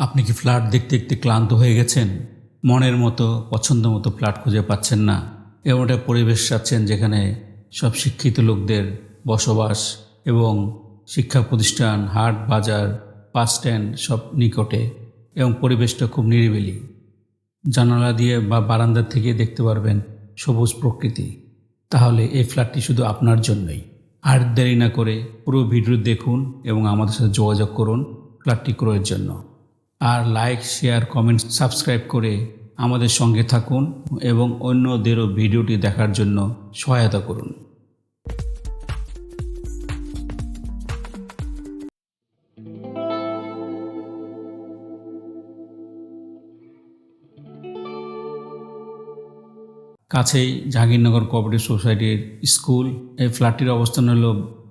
আপনি কি ফ্ল্যাট দেখতে দেখতে ক্লান্ত হয়ে গেছেন? মনের মতো, পছন্দ মতো ফ্ল্যাট খুঁজে পাচ্ছেন না। এমন একটা পরিবেশ চাচ্ছেন যেখানে সব শিক্ষিত লোকদের বসবাস এবং শিক্ষা প্রতিষ্ঠান, হাট, বাজার, বাস স্ট্যান্ড সব নিকটে এবং পরিবেশটা খুব নিরিবিলি। জানালা দিয়ে বা বারান্দার থেকে দেখতে পারবেন সবুজ প্রকৃতি। তাহলে এই ফ্ল্যাটটি শুধু আপনার জন্যই। আর দেরি না করে পুরো ভিডিও দেখুন এবং আমাদের সাথে যোগাযোগ করুন ফ্ল্যাটটি ক্রয়ের জন্য। আর লাইক শেয়ার কমেন্ট সাবস্ক্রাইব করে আমাদের সঙ্গে থাকুন এবং অন্যদেরও ভিডিওটি দেখার জন্য সহায়তা করুন। কাছেই জাহাঙ্গীরনগর কোঅপারেটিভ সোসাইটির স্কুল। এই ফ্ল্যাটটির অবস্থান হলো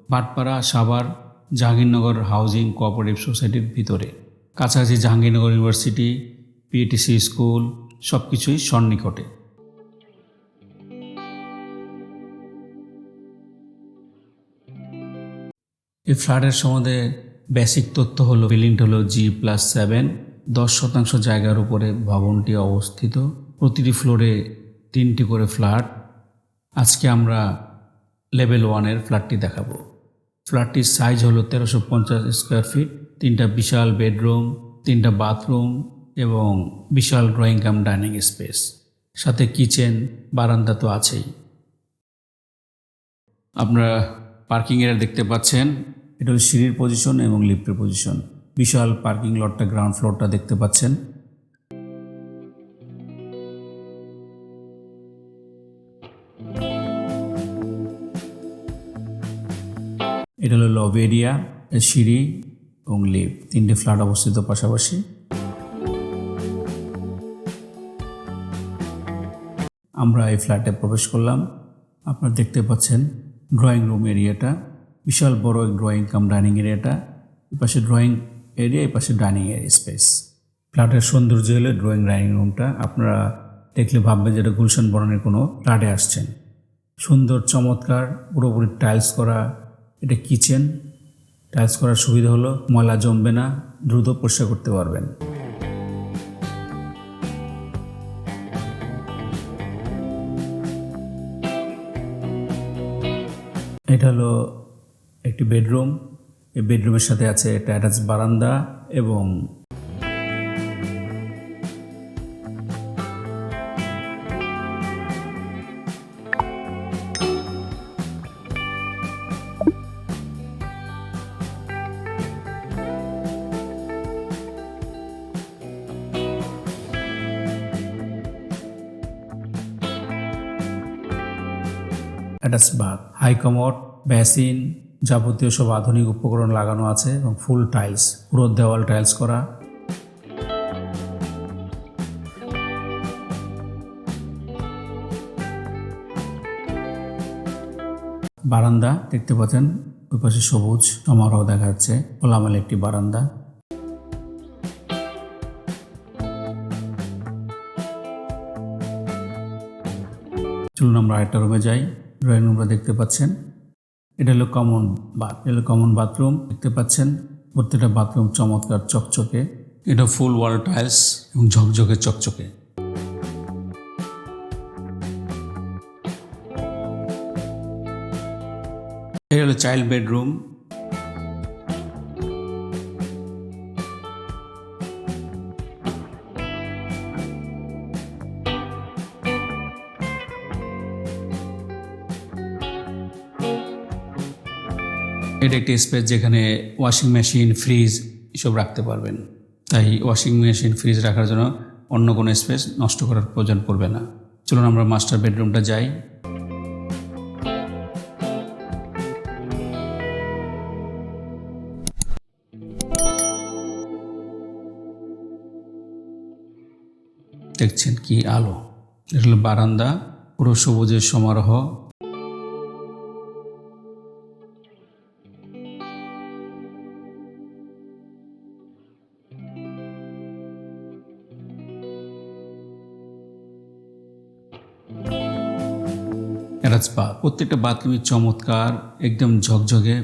বাটপাড়া সাভার জাহাঙ্গীরনগর হাউজিং কোঅপারেটিভ সোসাইটির ভিতরে। কাছাকাছি জাহাঙ্গীরনগর ইউনিভার্সিটি পিএটিসি স্কুল সব কিছুই সন্নিকটে। এই ফ্ল্যাটের সম্বন্ধে বেসিক তথ্য হলো বিল্ডিংটা হলো জি প্লাস সেভেন দশ শতাংশ জায়গার উপরে ভবনটি অবস্থিত। প্রতিটি ফ্লোরে তিনটি করে ফ্ল্যাট। আজকে আমরা লেভেল ওয়ানের ফ্ল্যাটটি দেখাবো। ফ্ল্যাটটির সাইজ হলো তেরোশো পঞ্চাশ স্কোয়ার ফিট তিনটা বিশাল বেডরুম, তিনটা বাথরুম এবং বিশাল ড্রয়িং কাম ডাইনিং স্পেস। সাথে কিচেন, বারান্দা তো আছেই। আপনারা পার্কিং এরিয়া দেখতে পাচ্ছেন, এটা হলো সিঁড়ির পজিশন এবং লিফটের পজিশন। বিশাল পার্কিং লটটা, গ্রাউন্ড ফ্লোরটা দেখতে পাচ্ছেন। এটা হলো লব এরিয়া সিঁড়ি। এবং লিফট তিনটে ফ্ল্যাট অবস্থিত পাশাপাশি। আমরা এই ফ্ল্যাটে প্রবেশ করলাম। আপনারা দেখতে পাচ্ছেন ড্রয়িং রুম এরিয়াটা। বিশাল বড় ড্রয়িং কাম ডাইনিং এরিয়াটা। এপাশে ড্রয়িং এরিয়া এপাশে ডাইনিং এরিয়া স্পেস। ফ্ল্যাটের সৌন্দর্য হলে ড্রয়িং ডাইনিং রুমটা। আপনারা দেখলে ভাববেন যে এটা গুলশান বরণের কোনো ফ্ল্যাটে আসছেন। সুন্দর, চমৎকার, পুরোপুরি টাইলস করা, এটা কিচেন। টাইলস করার সুবিধা হলো ময়লা জমবে না, দ্রুত পরিষ্কার করতে পারবেন। এটা হলো একটি বেডরুম। এই বেডরুমের সাথে আছে একটা অ্যাটাচ বারান্দা এবং attach bath high commode basin যাবতীয় সব আধুনিক উপকরণ লাগানো আছে এবং ফুল টাইলস, পুরো দেওয়াল টাইলস করা। বারান্দা দেখতে পাচ্ছেন, ওই পাশে সবুজ সমারোহ দেখা যাচ্ছে খোলামেলা একটি বারান্দা। চলুন আমরা আরেকটা রুমে যাই। ড্রয়িং রুমটা দেখতে পাচ্ছেন। এটা হলো কমন বাথ হলো কমন বাথরুম দেখতে পাচ্ছেন। প্রত্যেকটা বাথরুম চমৎকার চকচকে। এটা ফুল ওয়াল টাইলস এবং ঝকঝকে চকচকে। এটা হলো চাইল্ড বেডরুম এটা একটি স্পেস যেখানে ওয়াশিং মেশিন ফ্রিজ এসব রাখতে পারবেন। তাই ওয়াশিং মেশিন ফ্রিজ রাখার জন্য অন্য কোনো স্পেস নষ্ট করার প্রয়োজন পড়বে না। চলুন আমরা মাস্টার বেডরুমটা যাই। দেখছেন কি আলো। এটা হলো বারান্দা, পুরো সবুজের সমারোহ। প্রত্যেকটা বাথরুমই চমৎকার, একদম ঝকঝকে,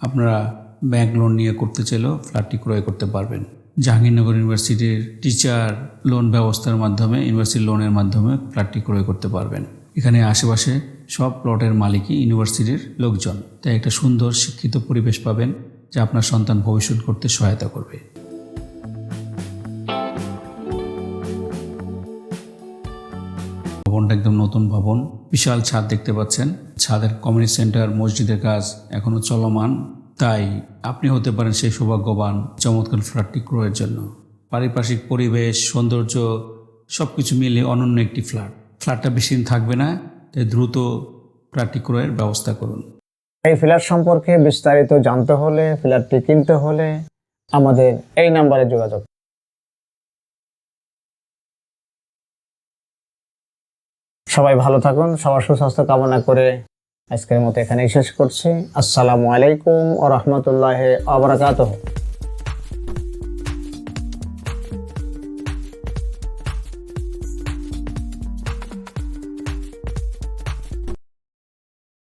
আপনারা ব্যাংক লোন নিয়ে করতে চাইলেও ফ্ল্যাটটি ক্রয় করতে পারবেন। জাহাঙ্গীরনগর ইউনিভার্সিটির টিচার লোন ব্যবস্থার মাধ্যমে, ইউনিভার্সিটি লোনের মাধ্যমে ফ্ল্যাটটি ক্রয় করতে পারবেন। এখানে আশেপাশে সব প্লটের মালিকই ইউনিভার্সিটির লোকজন। তাই একটা সুন্দর শিক্ষিত পরিবেশ পাবেন, যা আপনার সন্তান ভবিষ্যৎ করতে সহায়তা করবে। একদম নতুন ভবন। বিশাল ছাদ দেখতে পাচ্ছেন। ছাদের কমিউনিটি সেন্টার মসজিদের কাজ এখনও চলমান। তাই আপনি হতে পারেন সেই সৌভাগ্যবান, চমৎকার ফ্ল্যাটটি ক্রয়ের জন্য। পারিপার্শ্বিক পরিবেশ, সৌন্দর্য সব কিছু মিলে অনন্য একটি ফ্ল্যাট। ফ্ল্যাটটা বেশি দিন থাকবে না, তাই দ্রুত ফ্ল্যাটটি ক্রয়ের ব্যবস্থা করুন। এই ফ্ল্যাট সম্পর্কে বিস্তারিত জানতে হলে, ফ্ল্যাটটি কিনতে হলে আমাদের এই নাম্বারে যোগাযোগ সবাই ভালো থাকুন, সবার সুস্বাস্থ্য কামনা করে আজকের মতো এখানেই শেষ করছি। আসসালামু আলাইকুম ও রহমতুল্লাহ আবরাকাতহ